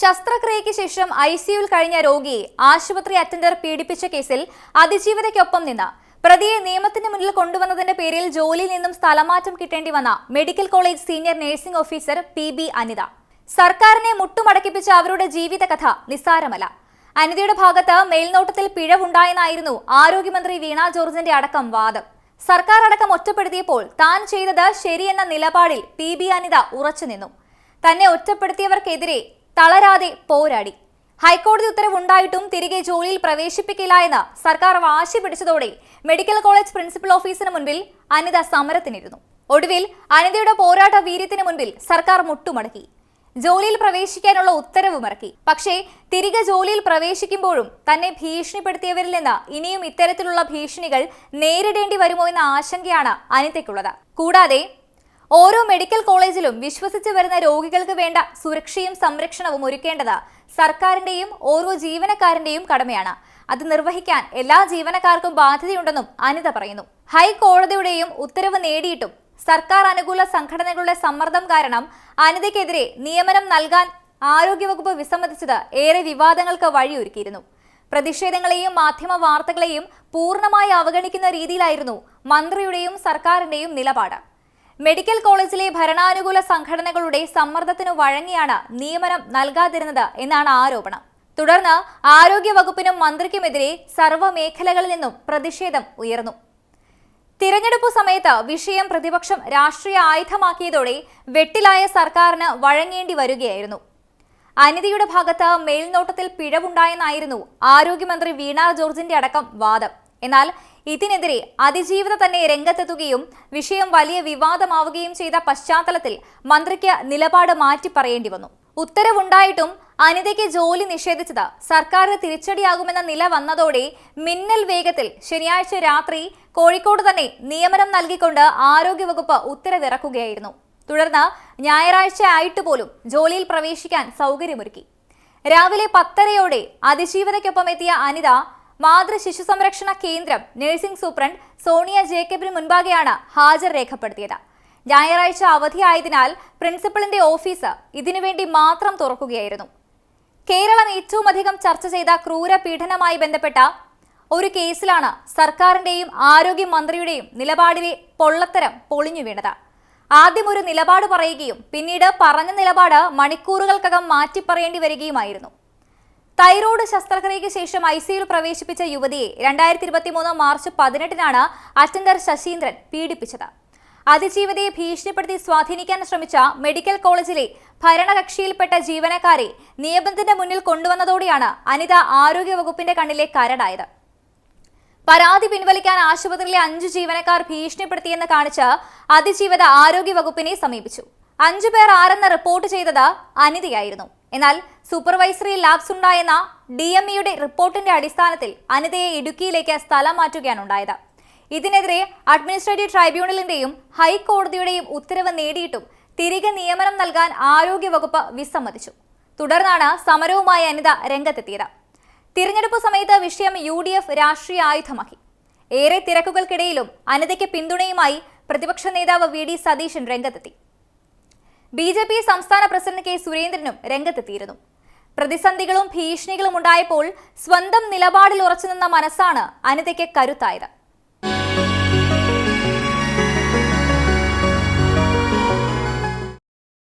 ശസ്ത്രക്രിയയ്ക്ക് ശേഷം ഐ സിയുൽ കഴിഞ്ഞ രോഗിയെ ആശുപത്രി അറ്റൻഡർ പീഡിപ്പിച്ച കേസിൽ അതിജീവതയ്ക്കൊപ്പം നിന്ന് പ്രതിയെ നിയമത്തിന് മുന്നിൽ കൊണ്ടുവന്നതിന്റെ പേരിൽ ജോലിയിൽ നിന്നും സ്ഥലമാറ്റം കിട്ടേണ്ടി വന്ന medical college senior nursing officer P B Anitha. സർക്കാരിനെ മുട്ടുമടക്കിപ്പിച്ച അവരുടെ ജീവിതകഥ നിസ്സാരമല്ല. അനിതയുടെ ഭാഗത്ത് മേൽനോട്ടത്തിൽ പിഴവുണ്ടായെന്നായിരുന്നു ആരോഗ്യമന്ത്രി വീണ ജോർജിന്റെ അടക്കം വാദം. സർക്കാർ അടക്കം ഒറ്റപ്പെടുത്തിയപ്പോൾ താൻ ചെയ്തത് ശരിയെന്ന നിലപാടിൽ പി ബി അനിത ഉറച്ചുനിന്നു തന്നെ ഒറ്റപ്പെടുത്തിയവർക്കെതിരെ തളരാതെ പോരാടി. ഹൈക്കോടതി ഉത്തരവുണ്ടായിട്ടും തിരികെ ജോലിയിൽ പ്രവേശിപ്പിക്കില്ല എന്ന് സർക്കാർ വാശി പിടിച്ചതോടെ മെഡിക്കൽ കോളേജ് പ്രിൻസിപ്പൽ ഓഫീസിന് മുൻപിൽ അനിത സമരത്തിനിരുന്നു. ഒടുവിൽ അനിതയുടെ പോരാട്ട വീര്യത്തിന് മുൻപിൽ സർക്കാർ മുട്ടുമടക്കി. ജോലിയിൽ പ്രവേശിക്കാനുള്ള ഉത്തരവും ഇറക്കി. പക്ഷേ തിരികെ ജോലിയിൽ പ്രവേശിക്കുമ്പോഴും തന്നെ ഭീഷണിപ്പെടുത്തിയവരിൽ നിന്ന് ഇനിയും ഇത്തരത്തിലുള്ള ഭീഷണികൾ നേരിടേണ്ടി വരുമോ എന്ന ആശങ്കയാണ് അനിതയ്ക്കുള്ളത്. കൂടാതെ ഓരോ മെഡിക്കൽ കോളേജിലും വിശ്വസിച്ച് വരുന്ന രോഗികൾക്ക് വേണ്ട സുരക്ഷയും സംരക്ഷണവും ഒരുക്കേണ്ടത് സർക്കാരിന്റെയും ഓരോ ജീവനക്കാരന്റെയും കടമയാണ്. അത് നിർവഹിക്കാൻ എല്ലാ ജീവനക്കാർക്കും ബാധ്യതയുണ്ടെന്നും അനിത പറയുന്നു. ഹൈക്കോടതിയുടെയും ഉത്തരവ് നേടിയിട്ടും സർക്കാർ അനുകൂല സംഘടനകളുടെ സമ്മർദ്ദം കാരണം അനിതയ്ക്കെതിരെ നിയമനം നൽകാൻ ആരോഗ്യവകുപ്പ് വിസമ്മതിച്ചത് ഏറെ വിവാദങ്ങൾക്ക് വഴിയൊരുക്കിയിരുന്നു. പ്രതിഷേധങ്ങളെയും മാധ്യമ വാർത്തകളെയും പൂർണമായി അവഗണിക്കുന്ന രീതിയിലായിരുന്നു മന്ത്രിയുടെയും സർക്കാരിന്റെയും നിലപാട്. മെഡിക്കൽ കോളേജിലെ ഭരണാനുകൂല സംഘടനകളുടെ സമ്മർദ്ദത്തിനു വഴങ്ങിയാണ് നിയമനം നൽകാതിരുന്നത് എന്നാണ് ആരോപണം. തുടർന്ന് ആരോഗ്യ വകുപ്പിനും മന്ത്രിക്കുമെതിരെ സർവ മേഖലകളിൽ നിന്നും പ്രതിഷേധം ഉയർന്നു. തിരഞ്ഞെടുപ്പ് സമയത്ത് വിഷയം പ്രതിപക്ഷം രാഷ്ട്രീയ ആയുധമാക്കിയതോടെ വെട്ടിലായ സർക്കാരിന് വഴങ്ങേണ്ടി വരികയായിരുന്നു. അനിതയുടെ ഭാഗത്ത് മേൽനോട്ടത്തിൽ പിഴവുണ്ടായെന്നായിരുന്നു ആരോഗ്യമന്ത്രി വീണ ജോർജിന്റെ അടക്കം വാദം. എന്നാൽ ഇതിനെതിരെ അതിജീവിത തന്നെ രംഗത്തെത്തുകയും വിഷയം വലിയ വിവാദമാവുകയും ചെയ്ത പശ്ചാത്തലത്തിൽ മന്ത്രിക്ക് നിലപാട് മാറ്റി പറയേണ്ടി വന്നു. ഉത്തരവുണ്ടായിട്ടും അനിതയ്ക്ക് ജോലി നിഷേധിച്ചത് സർക്കാരിന് തിരിച്ചടിയാകുമെന്ന നില വന്നതോടെ മിന്നൽ വേഗത്തിൽ ശനിയാഴ്ച രാത്രി കോഴിക്കോട് തന്നെ നിയമനം നൽകിക്കൊണ്ട് ആരോഗ്യവകുപ്പ് ഉത്തരവിറക്കുകയായിരുന്നു. തുടർന്ന് ഞായറാഴ്ച ആയിട്ട് പോലും ജോലിയിൽ പ്രവേശിക്കാൻ സൗകര്യമൊരുക്കി. രാവിലെ പത്തരയോടെ അതിജീവിതയ്ക്കൊപ്പം എത്തിയ അനിത മാതൃ ശിശു സംരക്ഷണ കേന്ദ്രം നഴ്സിംഗ് സൂപ്രണ്ട് സോണിയ ജേക്കബിന് മുൻപാകെയാണ് ഹാജർ രേഖപ്പെടുത്തിയത്. ഞായറാഴ്ച അവധിയായതിനാൽ പ്രിൻസിപ്പളിന്റെ ഓഫീസ് ഇതിനുവേണ്ടി മാത്രം തുറക്കുകയായിരുന്നു. കേരളം ഏറ്റവും അധികം ചർച്ച ചെയ്ത ക്രൂരപീഡനമായി ബന്ധപ്പെട്ട ഒരു കേസിലാണ് സർക്കാരിന്റെയും ആരോഗ്യമന്ത്രിയുടെയും നിലപാടിലെ പൊള്ളത്തരം പൊളിഞ്ഞു വീണത്. ആദ്യം ഒരു നിലപാട് പറയുകയും പിന്നീട് പറഞ്ഞ നിലപാട് മണിക്കൂറുകൾക്കകം മാറ്റിപ്പറയേണ്ടി വരികയുമായിരുന്നു. തൈറോയ്ഡ് ശസ്ത്രക്രിയയ്ക്ക് ശേഷം ഐ സിയിൽ പ്രവേശിപ്പിച്ച യുവതിയെ രണ്ടായിരത്തി ഇരുപത്തി മൂന്ന് മാർച്ച് പതിനെട്ടിനാണ് അറ്റൻഡർ ശശീന്ദ്രൻ പീഡിപ്പിച്ചത്. അതിജീവിതയെ ഭീഷണിപ്പെടുത്തി സ്വാധീനിക്കാൻ ശ്രമിച്ച മെഡിക്കൽ കോളേജിലെ ഭരണകക്ഷിയിൽപ്പെട്ട ജീവനക്കാരെ നിയമത്തിന്റെ മുന്നിൽ കൊണ്ടുവന്നതോടെയാണ് അനിത ആരോഗ്യവകുപ്പിന്റെ കണ്ണിലെ കരടായത്. പരാതി പിൻവലിക്കാൻ ആശുപത്രിയിലെ അഞ്ചു ജീവനക്കാർ ഭീഷണിപ്പെടുത്തിയെന്ന് കാണിച്ച് അതിജീവിത ആരോഗ്യ വകുപ്പിനെ സമീപിച്ചു. അഞ്ചു പേർ ആരെന്ന് റിപ്പോർട്ട് ചെയ്തത് അനിതയായിരുന്നു. എന്നാൽ സൂപ്പർവൈസറി ലാബ്സ് ഉണ്ടായെന്ന ഡി എം ഇയുടെ റിപ്പോർട്ടിന്റെ അടിസ്ഥാനത്തിൽ അനിതയെ ഇടുക്കിയിലേക്ക് സ്ഥലം മാറ്റുകയാണ് ഉണ്ടായത്. ഇതിനെതിരെ അഡ്മിനിസ്ട്രേറ്റീവ് ട്രൈബ്യൂണലിന്റെയും ഹൈക്കോടതിയുടെയും ഉത്തരവ് നേടിയിട്ടും തിരികെ നിയമനം നൽകാൻ ആരോഗ്യവകുപ്പ് വിസമ്മതിച്ചു. തുടർന്നാണ് സമരവുമായി അനിത രംഗത്തെത്തിയത്. തിരഞ്ഞെടുപ്പ് സമയത്ത് വിഷയം യു ഡി എഫ് രാഷ്ട്രീയ ആയുധമാക്കി. ഏറെ തിരക്കുകൾക്കിടയിലും അനിതയ്ക്ക് പിന്തുണയുമായി പ്രതിപക്ഷ നേതാവ് വി ഡി സതീശൻ രംഗത്തെത്തി. ബി ജെ പി സംസ്ഥാന പ്രസിഡന്റ് കെ സുരേന്ദ്രനും രംഗത്തെത്തിയിരുന്നു. പ്രതിസന്ധികളും ഭീഷണികളും ഉണ്ടായപ്പോൾ സ്വന്തം നിലപാടിൽ ഉറച്ചുനിന്ന മനസ്സാണ് അനിതയ്ക്ക് കരുത്തായത്.